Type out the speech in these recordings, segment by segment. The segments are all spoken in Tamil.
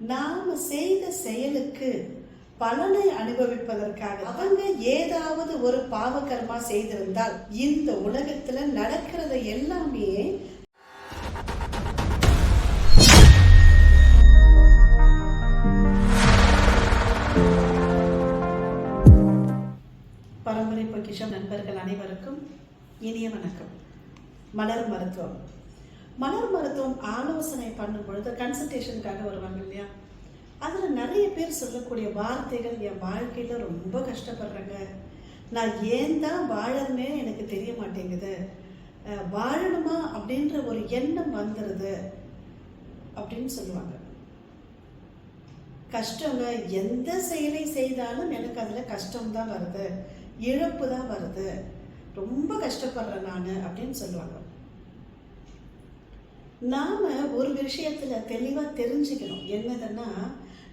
நாம செய்த செயலுக்கு பலனை அனுபவிப்பதற்காக அவங்க ஏதாவது ஒரு பாவகர்மா செய்திருந்தால் இந்த உலகத்துல நடக்கிறது எல்லாமே பரம்பரை பொக்கிஷம் நண்பர்கள் அனைவருக்கும் இனிய வணக்கம். மலர் மருத்துவம். மலர் மருத்துவம் ஆலோசனை பண்ணும் பொழுது கன்சல்டேஷனுக்காக வருவாங்க இல்லையா? அதில் நிறைய பேர் சொல்லக்கூடிய வார்த்தைகள் என் வாழ்க்கையில் ரொம்ப கஷ்டப்படுறேங்க. நான் ஏன் தான் வாழணுமே எனக்கு தெரிய மாட்டேங்குது. வாழணுமா அப்படின்ற ஒரு எண்ணம் வந்துடுது அப்படின்னு சொல்லுவாங்க. கஷ்டங்க எந்த செயலை செய்தாலும் எனக்கு அதில் கஷ்டம் தான் வருது. இழப்பு தான் வருது. ரொம்ப கஷ்டப்படுறேன் நான் அப்படின்னு சொல்லுவாங்க. நாம் ஒரு விஷயத்தில் தெளிவாக தெரிஞ்சுக்கணும். என்னதுன்னா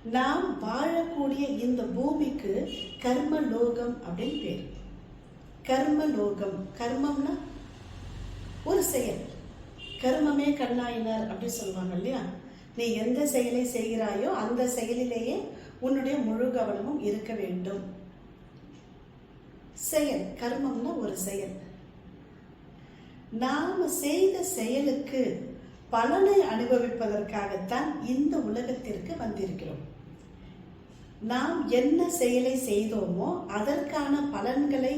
நாம் வாழக்கூடிய இந்த பூமிக்கு கர்ம லோகம் அப்படின்னு பேர். கர்ம லோகம் கர்மம்னா ஒரு செயல். கர்மமே கண்ணாயினார் அப்படின்னு சொல்லுவாங்க இல்லையா? நீ எந்த செயலை செய்கிறாயோ அந்த செயலிலேயே உன்னுடைய முழு கவனமும் இருக்க வேண்டும். செயல். கர்மம்னா ஒரு செயல். நாம் செய்த செயலுக்கு பலனை அனுபவிப்பதற்காகத்தான் இந்த உலகத்திற்கு வந்திருக்கிறோம். நாம் என்ன செயலை செய்தோமோ அதற்கான பலன்களை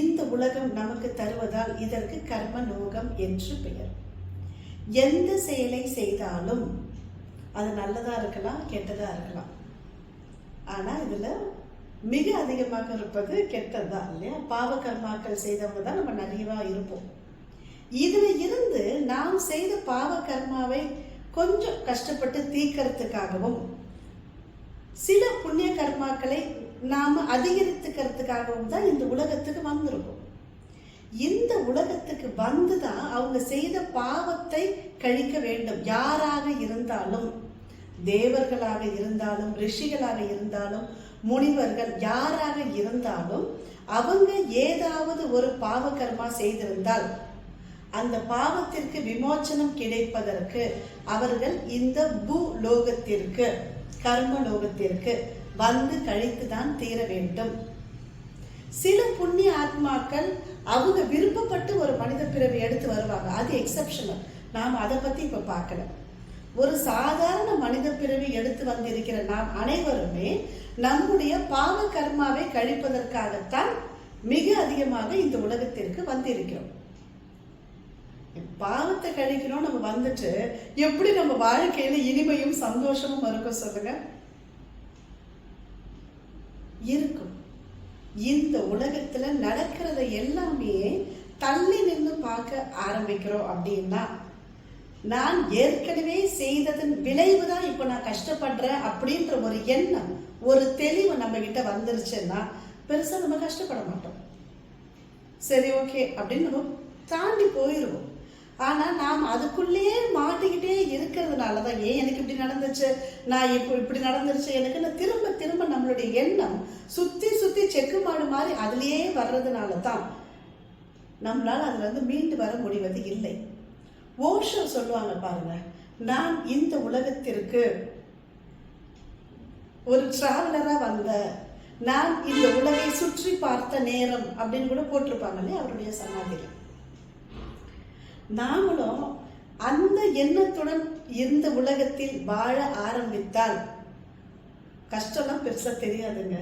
இந்த உலகம் நமக்கு தருவதால் இதற்கு கர்ம லோகம் என்று பெயர். எந்த செயலை செய்தாலும் அது நல்லதா இருக்கலாம் கெட்டதா இருக்கலாம். ஆனால் இதில் மிக அதிகமாக இருப்பது கெட்டதுதான் இல்லையா? பாவ கர்மாக்கள் செய்தவங்க தான் நம்ம நிறைவாக இருப்போம். இதில் இருந்து நாம் பாவ கர்மாவை கொஞ்சம் கஷ்டப்பட்டு தீக்கிறதுக்காகவும் சில புண்ணிய கர்மாக்களை நாம் அதிகரித்துக்கிறதுக்காகவும் தான் இந்த உலகத்துக்கு வந்திருக்கோம். இந்த உலகத்துக்கு வந்து தான் அவங்க செய்த பாவத்தை கழிக்க வேண்டும். யாராக இருந்தாலும் தேவர்களாக இருந்தாலும் ரிஷிகளாக இருந்தாலும் முனிவர்கள் யாராக இருந்தாலும் அவங்க ஏதாவது ஒரு பாவ கர்மா செய்திருந்தால் அந்த பாவத்திற்கு விமோச்சனம் கிடைப்பதற்கு அவர்கள் இந்த பூ லோகத்திற்கு கர்ம லோகத்திற்கு வந்து கழித்து தான் தீர வேண்டும். சில புண்ணிய ஆத்மாக்கள் அவங்க விருப்பப்பட்டு ஒரு மனித பிறவி எடுத்து வருவாங்க. அது எக்ஸப்ஷனல் நாம் அதை பத்தி இப்ப பார்க்கல. ஒரு சாதாரண மனித பிறவி எடுத்து வந்திருக்கிற நாம் அனைவருமே நம்முடைய பாவ கர்மாவை கழிப்பதற்காகத்தான் மிக அதிகமாக இந்த உலகத்திற்கு வந்திருக்கிறோம். பாவத்தை கழிக்கணும் நம்ம வந்துட்டு எப்படி நம்ம வாழ்க்கையில இனிமையும் சந்தோஷமும் இருக்கும் சொல்லுங்க. இருக்கும். இந்த உலகத்துல நடக்கிறத எல்லாமே தள்ளி நின்று பார்க்க ஆரம்பிக்கிறோம் அப்படின்னா நான் ஏற்கனவே செய்ததன் விளைவு தான் இப்போ நான் கஷ்டப்படுறேன் அப்படின்ற ஒரு எண்ணம் ஒரு தெளிவு நம்ம கிட்ட வந்துருச்சுன்னா பெருசா நம்ம கஷ்டப்பட மாட்டோம். சரி ஓகே அப்படின்னு நம்ம தாண்டி போயிடுவோம் ஆனால் நாம் அதுக்குள்ளேயே மாட்டிக்கிட்டே இருக்கிறதுனால தான் ஏன் எனக்கு இப்படி நடந்துச்சு? நான் இப்போ இப்படி நடந்துருச்சு? எனக்குன்னு திரும்ப திரும்ப நம்மளுடைய எண்ணம் சுற்றி சுற்றி செக்கு மாடு மாதிரி அதுலேயே வர்றதுனால தான் நம்மளால் அதுலேருந்து மீண்டு வர முடிவது இல்லை. ஓஷோ சொல்லுவாங்க பாருங்க நான் இந்த உலகத்திற்கு ஒரு டிராவலராக வந்த நான் இந்த உலகை சுற்றி பார்த்த நேரம் அப்படின்னு கூட போட்டிருப்பாங்க இல்லையா அவருடைய சமாதியில். நாமளும் அந்த எண்ணத்துடன் இந்த உலகத்தில் வாழ ஆரம்பித்தால் கஷ்டம்லாம் பெருசாக தெரியாதுங்க.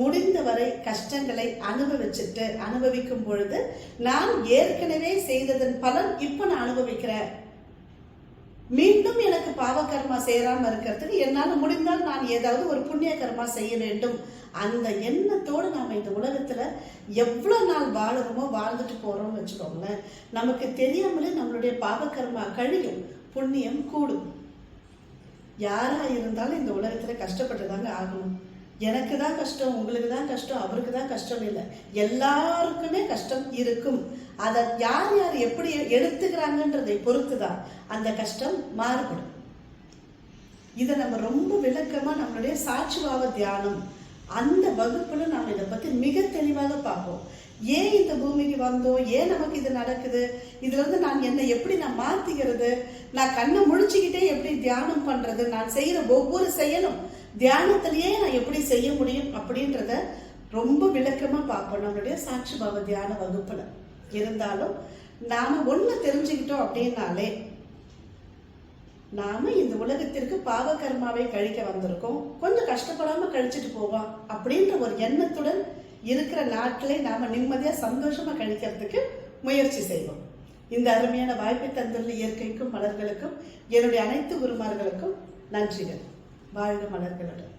முடிந்தவரை கஷ்டங்களை அனுபவிச்சுட்டு அனுபவிக்கும் பொழுது நான் ஏற்கனவே செய்ததன் பலன் இப்போ நான் அனுபவிக்கிறேன். மீண்டும் எனக்கு பாவகர்மா செய்யறாம இருக்கிறதுக்கு என்னால முடிந்தால் நான் ஏதாவது ஒரு புண்ணிய கர்மா செய்ய வேண்டும். அந்த எண்ணத்தோடு நாம இந்த உலகத்துல எவ்வளவு நாள் வாழுறோமோ வாழ்ந்துட்டு போறோம்னு வச்சுக்கோங்களேன். நமக்கு தெரியாமலே நம்மளுடைய பாவகர்மா கழியும் புண்ணியம் கூடும். யாரா இருந்தாலும் இந்த உலகத்துல கஷ்டப்பட்டு தாங்க ஆகணும். எனக்கு தான் கஷ்டம் உங்களுக்கு தான் கஷ்டம் அவருக்கு தான் கஷ்டம் இல்லை. எல்லாருக்குமே கஷ்டம் இருக்கும். அதை யார் யார் எப்படி எடுத்துக்கிறாங்கன்றதை பொறுத்து தான் அந்த கஷ்டம் மாறுபடும். இதை நம்ம ரொம்ப விளக்கமாக நம்மளுடைய சாட்சிபாவ தியானம் அந்த வகுப்பில் நாம் இதை பற்றி மிக தெளிவாக பார்ப்போம். ஏன் இந்த பூமிக்கு வந்தோம்? ஏன் நமக்கு இது நடக்குது? இதுலேருந்து நான் என்னை எப்படி நான் மாற்றிக்கிறது நான் கண்ணை முழிச்சுக்கிட்டே எப்படி தியானம் பண்ணுறது நான் செய்கிற ஒவ்வொரு செயலும் தியானத்திலேயே நான் எப்படி செய்ய முடியும் அப்படின்றத ரொம்ப விளக்கமாக பார்ப்போம் நம்மளுடைய சாட்சி பாவ தியான வகுப்பில். இருந்தாலும் நாம் ஒன்று தெரிஞ்சுக்கிட்டோம் அப்படின்னாலே நாம இந்த உலகத்திற்கு பாவ கர்மாவை கழிக்க வந்திருக்கோம். கொஞ்சம் கஷ்டப்படாமல் கழிச்சிட்டு போவோம் அப்படின்ற ஒரு எண்ணத்துடன் இருக்கிற நாட்களை நாம் நிம்மதியாக சந்தோஷமாக கழிக்கிறதுக்கு முயற்சி செய்வோம். இந்த அருமையான வாய்ப்பை தந்துள்ள இயற்கைக்கும் மலர்களுக்கும் என்னுடைய அனைத்து குருமார்களுக்கும் நன்றிகள். வாழ்க மலர்களுடன்